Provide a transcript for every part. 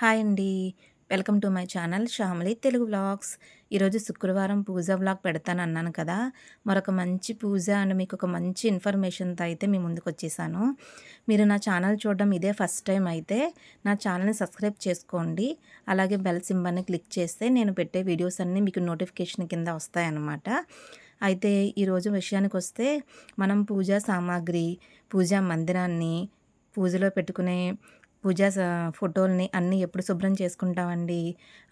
Hi అండి. Welcome to my channel Shyamali Telugu vlogs. ఈరోజు శుక్రవారం పూజ వ్లాగ్ పెడతాను అన్నాను కదా. మరొక మంచి పూజ అండ్ మీకు ఒక మంచి ఇన్ఫర్మేషన్తో అయితే మీ ముందుకు వచ్చేసాను. మీరు నా ఛానల్ చూడడం ఇదే ఫస్ట్ టైం అయితే నా ఛానల్ని సబ్స్క్రైబ్ చేసుకోండి. అలాగే బెల్ సింబల్ని క్లిక్ చేస్తే నేను పెట్టే వీడియోస్ అన్నీ మీకు నోటిఫికేషన్ కింద వస్తాయన్నమాట. అయితే ఈరోజు విషయానికి వస్తే మనం పూజా సామాగ్రి పూజా మందిరాన్ని పూజలో పెట్టుకునే పూజా ఫోటోల్ని అన్నీ ఎప్పుడు శుభ్రం చేసుకుంటామండి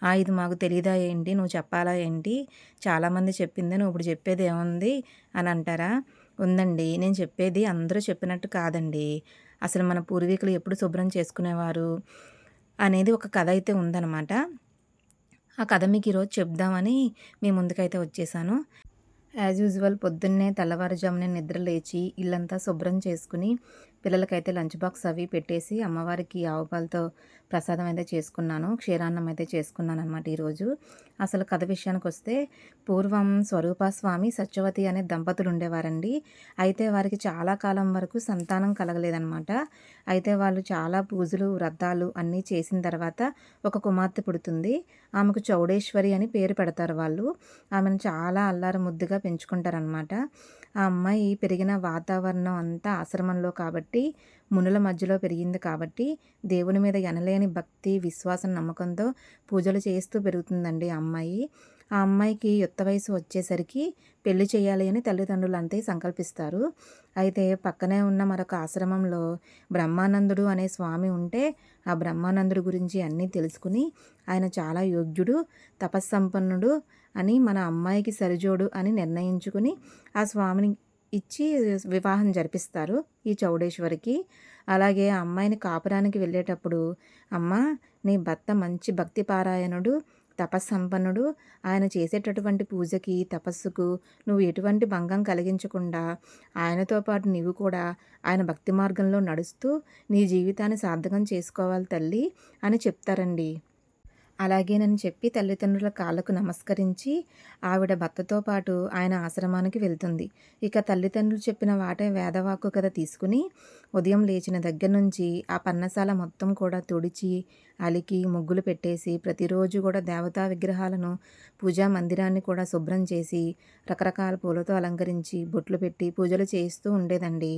ఆ ఇది మాకు తెలియదా ఏంటి? నువ్వు చెప్పాలా ఏంటి? చాలామంది చెప్పింది నువ్వు ఇప్పుడు చెప్పేది ఏముంది? అని అంటారా? ఉందండి. నేను చెప్పేది అందరూ చెప్పినట్టు కాదండి. అసలు మన పూర్వీకులు ఎప్పుడు శుభ్రం చేసుకునేవారు? అనేది ఒక కథ అయితే ఉందన్నమాట. ఆ కథ మీకు ఈరోజు చెప్దామని మీ ముందుకైతే వచ్చేసాను. యాజ్ యూజువల్ పొద్దున్నే తెల్లవారుజామునే నిద్ర లేచి ఇల్లంతా శుభ్రం చేసుకుని పిల్లలకైతే లంచ్ బాక్స్ అవి పెట్టేసి అమ్మవారికి ఆవుపాలతో ప్రసాదం అయితే చేసుకున్నాను. క్షీరాన్నం అయితే చేసుకున్నాను అనమాట ఈరోజు. అసలు కథ విషయానికి వస్తే పూర్వం స్వరూపస్వామి సత్యవతి అనే దంపతులు ఉండేవారండి. అయితే వారికి చాలా కాలం వరకు సంతానం కలగలేదన్నమాట. అయితే వాళ్ళు చాలా పూజలు వ్రతాలు అన్నీ చేసిన తర్వాత ఒక కుమార్తె పుడుతుంది. ఆమెకు చౌడేశ్వరి అని పేరు పెడతారు వాళ్ళు. ఆమెను చాలా అల్లారు ముద్దుగా పెంచుకుంటారనమాట ఆ అమ్మాయి పెరిగిన వాతావరణం అంతా ఆశ్రమంలో కాబట్టి మునుల మధ్యలో పెరిగింది కాబట్టి దేవుని మీద ఎనలేని భక్తి విశ్వాసం నమ్మకంతో పూజలు చేస్తూ పెరుగుతుందండి ఆ అమ్మాయి. ఆ అమ్మాయికి యుక్త వయసు వచ్చేసరికి పెళ్ళి చేయాలి అని తల్లిదండ్రులు అంతే సంకల్పిస్తారు. అయితే పక్కనే ఉన్న మరొక ఆశ్రమంలో బ్రహ్మానందుడు అనే స్వామి ఉంటే ఆ బ్రహ్మానందుడు గురించి అన్నీ తెలుసుకుని ఆయన చాలా యోగ్యుడు తపస్సంపన్నుడు అని మన అమ్మాయికి సరిజోడు అని నిర్ణయించుకుని ఆ స్వామిని ఇచ్చి వివాహం జరిపిస్తారు ఈ చౌడేశ్వరికి. అలాగే ఆ అమ్మాయిని కాపురానికి వెళ్ళేటప్పుడు అమ్మ నీ భర్త మంచి భక్తి పారాయణుడు తపస్సంపన్నుడు. ఆయన చేసేటటువంటి పూజకి తపస్సుకు నువ్వు ఎటువంటి భంగం కలిగించకుండా ఆయనతో పాటు నీవు కూడా ఆయన భక్తి మార్గంలో నడుస్తూ నీ జీవితాన్ని సార్థకం చేసుకోవాలి తల్లి అని చెప్తారండి. అలాగేనని చెప్పి తల్లిదండ్రుల కాళ్ళకు నమస్కరించి ఆవిడ భర్తతో పాటు ఆయన ఆశ్రమానికి వెళ్తుంది. ఇక తల్లిదండ్రులు చెప్పిన వాటే వేదవాక్కు కథ తీసుకుని ఉదయం లేచిన దగ్గర నుంచి ఆ పన్నశాల మొత్తం కూడా తుడిచి అలికి ముగ్గులు పెట్టేసి ప్రతిరోజు కూడా దేవతా విగ్రహాలను పూజా మందిరాన్ని కూడా శుభ్రం చేసి రకరకాల పూలతో అలంకరించి బొట్లు పెట్టి పూజలు చేస్తూ ఉండేదండి.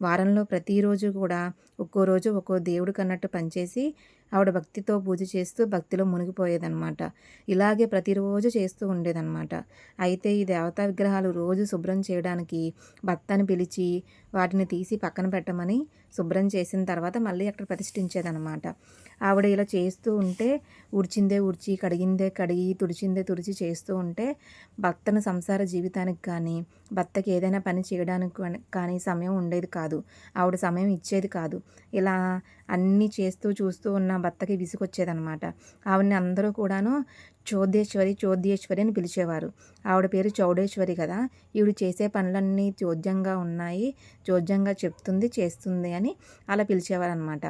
వారంలో ప్రతిరోజు కూడా ఒక్కో రోజు ఒక్కో దేవుడు కన్నట్టు పనిచేసి ఆవిడ భక్తితో పూజ చేస్తూ భక్తిలో మునిగిపోయేదన్నమాట. ఇలాగే ప్రతిరోజు చేస్తూ ఉండేదన్నమాట. అయితే ఈ దేవతా విగ్రహాలు రోజు శుభ్రం చేయడానికి భర్తను పిలిచి వాటిని తీసి పక్కన పెట్టమని శుభ్రం చేసిన తర్వాత మళ్ళీ అక్కడ ప్రతిష్ఠించేదనమాట ఆవిడ ఇలా చేస్తూ ఉంటే ఉడిచిందే ఉడిచి కడిగిందే కడిగి తుడిచిందే తుడిచి చేస్తూ ఉంటే భర్తను సంసార జీవితానికి కానీ భర్తకి ఏదైనా పని చేయడానికి కానీ సమయం ఉండేది కాదు. ఆవిడ సమయం ఇచ్చేది కాదు. ఇలా అన్నీ చేస్తూ చూస్తూ ఉన్న భర్తకి విసుకొచ్చేదనమాట ఆవిడని అందరూ కూడాను చోద్యేశ్వరి చోద్యేశ్వరి అని పిలిచేవారు. ఆవిడ పేరు చౌడేశ్వరి కదా. ఈవిడ చేసే పనులన్నీ చోద్యంగా ఉన్నాయి. చోద్యంగా చెప్తుంది చేస్తుంది అని అలా పిలిచేవారు అనమాట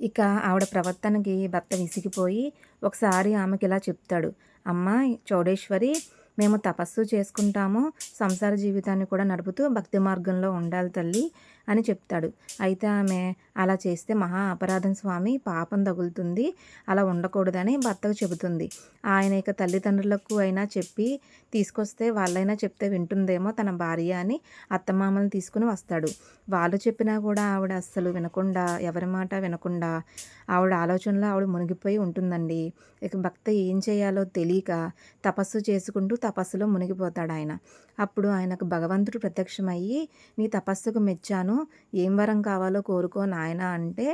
ఇక ఆవిడ ప్రవర్తనకి భర్త విసిగిపోయి ఒకసారి ఆమెకి ఇలా చెప్తాడు అమ్మ చౌడేశ్వరి మేము తపస్సు చేసుకుంటాము సంసార జీవితాన్ని కూడా నడుపుతూ భక్తి మార్గంలో ఉండాలి తల్లి అని చెప్తాడు. అయితే ఆమె అలా చేస్తే మహా అపరాధం స్వామి పాపం తగులుతుంది. అలా ఉండకూడదని భర్తకు చెబుతుంది. ఆయన ఇక తల్లిదండ్రులకు అయినా చెప్పి తీసుకొస్తే వాళ్ళైనా చెప్తే వింటుందేమో తన భార్య అని అత్తమామల్ని తీసుకుని వస్తాడు. వాళ్ళు చెప్పినా కూడా ఆవిడ అస్సలు వినకుండా ఎవరి మాట వినకుండా ఆవిడ ఆలోచనలో ఆవిడ మునిగిపోయి ఉంటుందండి. ఇక భక్త ఏం చేయాలో తెలియక తపస్సు చేసుకుంటూ తపస్సులో మునిగిపోతాడు ఆయన అప్పుడు ఆయనకు భగవంతుడు ప్రత్యక్షమయ్యి నీ తపస్సుకు మెచ్చాను. ఏం వరం కావాలో కోరుకో నాయన అంటే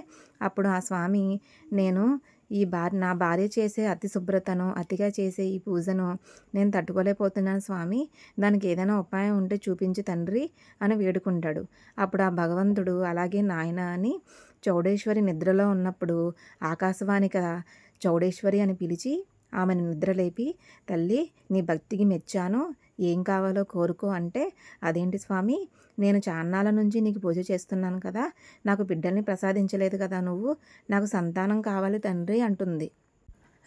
అప్పుడు ఆ స్వామి నేను ఈ భార్య నా భార్య చేసే అతి శుభ్రతను అతిగా చేసే ఈ పూజను నేను తట్టుకోలేకపోతున్నాను స్వామి. దానికి ఏదైనా ఉపాయం ఉంటే చూపించి తండ్రి అని వేడుకుంటాడు. అప్పుడు ఆ భగవంతుడు అలాగే నాయన అని చౌడేశ్వరి నిద్రలో ఉన్నప్పుడు ఆకాశవాణిక చౌడేశ్వరి అని పిలిచి ఆమెను నిద్రలేపి తల్లి నీ భక్తికి మెచ్చాను. ఏం కావాలో కోరుకో అంటే అదేంటి స్వామి నేను చాన్నాల నుంచి నీకు పూజ చేస్తున్నాను కదా నాకు బిడ్డల్ని ప్రసాదించలేదు కదా నువ్వు నాకు సంతానం కావాలి తండ్రి అంటుంది.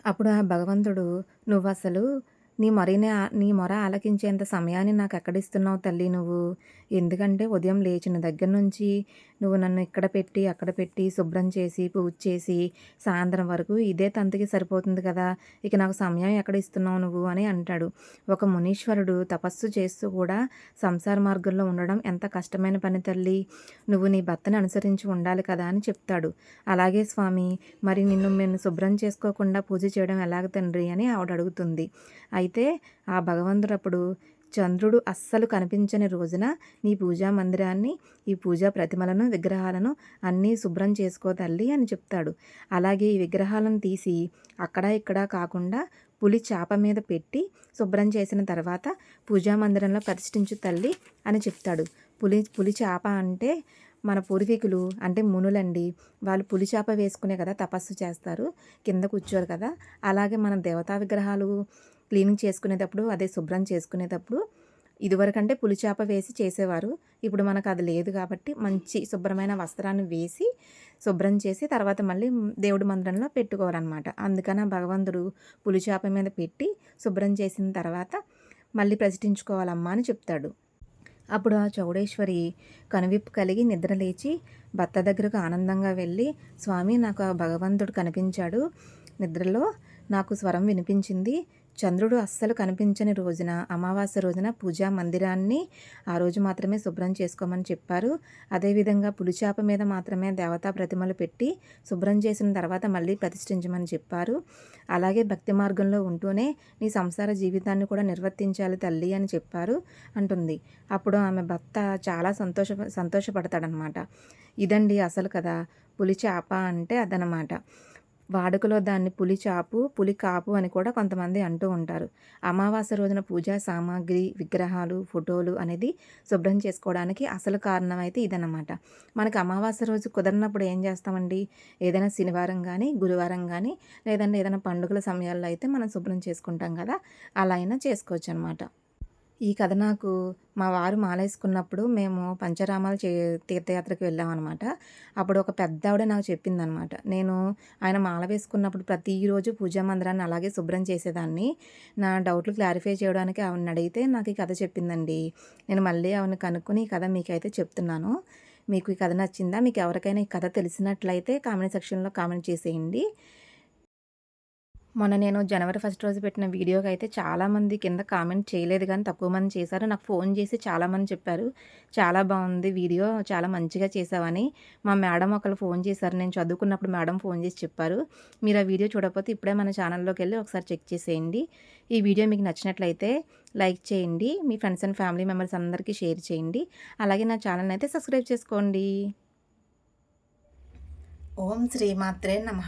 అప్పుడు ఆ భగవంతుడు నువ్వు అసలు నీ మొరని నీ మొర ఆలకించేంత సమయాన్ని నాకు ఎక్కడిస్తున్నావు తల్లి నువ్వు? ఎందుకంటే ఉదయం లేచిన దగ్గర నుంచి నువ్వు నన్ను ఇక్కడ పెట్టి అక్కడ పెట్టి శుభ్రం చేసి పూజ చేసి సాయంత్రం వరకు ఇదే తంతుకి సరిపోతుంది కదా? ఇక నాకు సమయం ఎక్కడ ఇస్తున్నావు నువ్వు అని అంటాడు. ఒక మునీశ్వరుడు తపస్సు చేస్తూ కూడా సంసార మార్గంలో ఉండడం ఎంత కష్టమైన పని తల్లి. నువ్వు నీ భర్తని అనుసరించి ఉండాలి కదా అని చెప్తాడు. అలాగే స్వామి మరి నిన్ను మేము శుభ్రం చేసుకోకుండా పూజ చేయడం ఎలాగ తండ్రి అని ఆవిడ అడుగుతుంది. అయితే అయితే ఆ భగవంతుడు అప్పుడు చంద్రుడు అస్సలు కనిపించని రోజున నీ పూజా మందిరాన్ని ఈ పూజా ప్రతిమలను విగ్రహాలను అన్నీ శుభ్రం చేసుకో తల్లి అని చెప్తాడు. అలాగే ఈ విగ్రహాలను తీసి అక్కడ ఇక్కడ కాకుండా పులి చాప మీద పెట్టి శుభ్రం చేసిన తర్వాత పూజా మందిరంలో ప్రతిష్ఠించు తల్లి అని చెప్తాడు. పులి పులి చాప అంటే మన పూర్వీకులు అంటే మునులండి వాళ్ళు పులి చేప వేసుకునే కదా తపస్సు చేస్తారు కింద కూర్చోరు కదా. అలాగే మన దేవతా విగ్రహాలు క్లీనింగ్ చేసుకునేటప్పుడు అదే శుభ్రం చేసుకునేటప్పుడు ఇదివరకంటే పులిచేప వేసి చేసేవారు. ఇప్పుడు మనకు అది లేదు కాబట్టి మంచి శుభ్రమైన వస్త్రాన్ని వేసి శుభ్రం చేసి తర్వాత మళ్ళీ దేవుడి మందిరంలో పెట్టుకోవాలన్నమాట. అందుకని భగవంతుడు పులిచేప మీద పెట్టి శుభ్రం చేసిన తర్వాత మళ్ళీ ప్రతిష్ఠించుకోవాలమ్మా అని చెప్తాడు. అప్పుడు ఆ చౌడేశ్వరి కనువిప్పు కలిగి నిద్ర లేచి భర్త దగ్గరకు ఆనందంగా వెళ్ళి స్వామి నాకు ఆ భగవంతుడు కనిపించాడు. నిద్రలో నాకు స్వరం వినిపించింది. చంద్రుడు అస్సలు కనిపించని రోజున అమావాస్య రోజున పూజా మందిరాన్ని ఆ రోజు మాత్రమే శుభ్రం చేసుకోమని చెప్పారు. అదేవిధంగా పులిచాప మీద మాత్రమే దేవతా ప్రతిమలు పెట్టి శుభ్రం చేసిన తర్వాత మళ్ళీ ప్రతిష్ఠించమని చెప్పారు. అలాగే భక్తి మార్గంలో ఉంటూనే నీ సంసార జీవితాన్ని కూడా నిర్వర్తించాలి తల్లి అని చెప్పారు అంటుంది. అప్పుడు ఆమె భర్త చాలా సంతోష సంతోషపడతాడనమాట. ఇదండి అసలు కదా పులిచాప అంటే అదనమాట. వాడుకలో దాన్ని పులి చాపు పులి కాపు అని కూడా కొంతమంది అంటూ ఉంటారు. అమావాస్య రోజున పూజా సామాగ్రి విగ్రహాలు ఫోటోలు అనేది శుభ్రం చేసుకోవడానికి అసలు కారణం అయితే ఇదన్నమాట. మనకు అమావాస్య రోజు కుదరినప్పుడు ఏం చేస్తామండి? ఏదైనా శనివారం కానీ గురువారం కానీ లేదంటే ఏదైనా పండుగల సమయాల్లో అయితే మనం శుభ్రం చేసుకుంటాం కదా? అలా అయినా చేసుకోవచ్చు అనమాట ఈ కథ నాకు మా వారు మాలేసుకున్నప్పుడు మేము పంచరామాలు చే తీర్థయాత్రకు వెళ్ళామన్నమాట. అప్పుడు ఒక పెద్ద ఆవిడ నాకు చెప్పిందనమాట నేను ఆయన మాల వేసుకున్నప్పుడు ప్రతిరోజు పూజా మందిరాన్ని అలాగే శుభ్రం చేసేదాన్ని. నా డౌట్లు క్లారిఫై చేయడానికి ఆవిడని అడిగితే నాకు ఈ కథ చెప్పిందండి. నేను మళ్ళీ ఆవిడని కనుక్కొని ఈ కథ మీకైతే చెప్తున్నాను. మీకు ఈ కథ నచ్చిందా? మీకు ఎవరికైనా ఈ కథ తెలిసినట్లయితే కామెంట్ సెక్షన్లో కామెంట్ చేసేయండి. మొన్న నేను జనవరి ఫస్ట్ రోజు పెట్టిన వీడియోకి అయితే చాలామంది కింద కామెంట్ చేయలేదు కానీ తక్కువ మంది చేశారు. నాకు ఫోన్ చేసి చాలామంది చెప్పారు. చాలా బాగుంది వీడియో చాలా మంచిగా చేసావని. మా మేడం ఒకరు ఫోన్ చేశారు. నేను చదువుకున్నప్పుడు మేడం ఫోన్ చేసి చెప్పారు. మీరు ఆ వీడియో చూడకపోతే ఇప్పుడే మన ఛానల్లోకి వెళ్ళి ఒకసారి చెక్ చేసేయండి. ఈ వీడియో మీకు నచ్చినట్లయితే లైక్ చేయండి. మీ ఫ్రెండ్స్ అండ్ ఫ్యామిలీ మెంబర్స్ అందరికీ షేర్ చేయండి. అలాగే నా ఛానల్ని అయితే సబ్స్క్రైబ్ చేసుకోండి. ఓం శ్రీమాత్రే నమ.